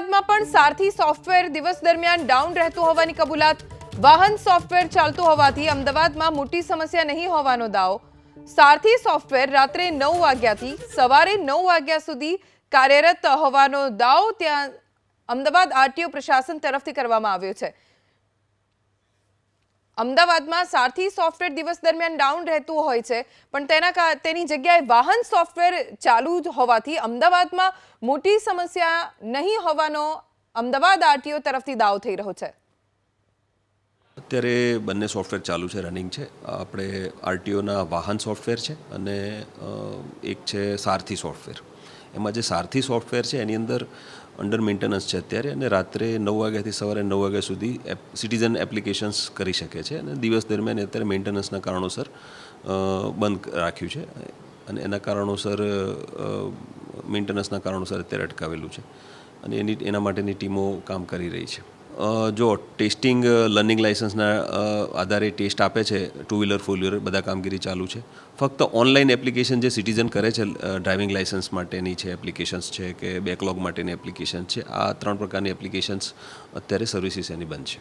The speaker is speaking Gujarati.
અમદાવાદમાં પણ સારથી સોફ્ટવેર દિવસ દરમિયાન ડાઉન રહેતું હોવાની કબૂલાત. વાહન સોફ્ટવેર ચાલતું હોવાથી અમદાવાદમાં મોટી સમસ્યા નહીં હોવાનો દાવો. સારથી સોફ્ટવેર રાત્રે નવ વાગ્યાથી સવારે નવ વાગ્યા સુધી કાર્યરત હોવાનો દાવો ત્યાં અમદાવાદ આરટીઓ પ્રશાસન તરફથી કરવામાં આવ્યો છે. અમદાવાદમાં સારથી સોફ્ટવેર દિવસ દરમિયાન ડાઉન રહેતું હોય છે, પણ તેના તેની જગ્યાએ વાહન સોફ્ટવેર ચાલુ હોવાથી અમદાવાદમાં મોટી સમસ્યા નહીં હોવાનો અમદાવાદ આરટીઓ તરફથી દાવો થઈ રહ્યો છે. અત્યારે બંને સોફ્ટવેર ચાલુ છે, રનિંગ છે. આપણે આરટીઓના વાહન સોફ્ટવેર છે અને એક છે સારથી સોફ્ટવેર. એમાં જે સારથી સોફ્ટવેર છે, એની અંદર અંડર મેન્ટેનન્સ છે અત્યારે અને રાત્રે નવ વાગ્યાથી સવારે નવ વાગ્યા સુધી એપ સિટીઝન એપ્લિકેશન્સ કરી શકે છે અને દિવસ દરમિયાન અત્યારે મેન્ટેનન્સના કારણોસર બંધ રાખ્યું છે અને એના કારણોસર મેન્ટેનન્સના કારણોસર અત્યારે અટકાવેલું છે અને એની, એના માટેની ટીમો કામ કરી રહી છે. જો ટેસ્ટિંગ લર્નિંગ લાઇસન્સના આધારે ટેસ્ટ આપે છે ટુ વ્હીલર ફોર વ્હીલર બધા કામગીરી ચાલુ છે. ફક્ત ઓનલાઈન એપ્લિકેશન જે સિટીઝન કરે છે ડ્રાઇવિંગ લાઇસન્સ માટેની છે, એપ્લિકેશન્સ છે કે બેકલોગ માટેની એપ્લિકેશન છે, આ ત્રણ પ્રકારની એપ્લિકેશન્સ અત્યારે સર્વિસીસ એની બંધ છે.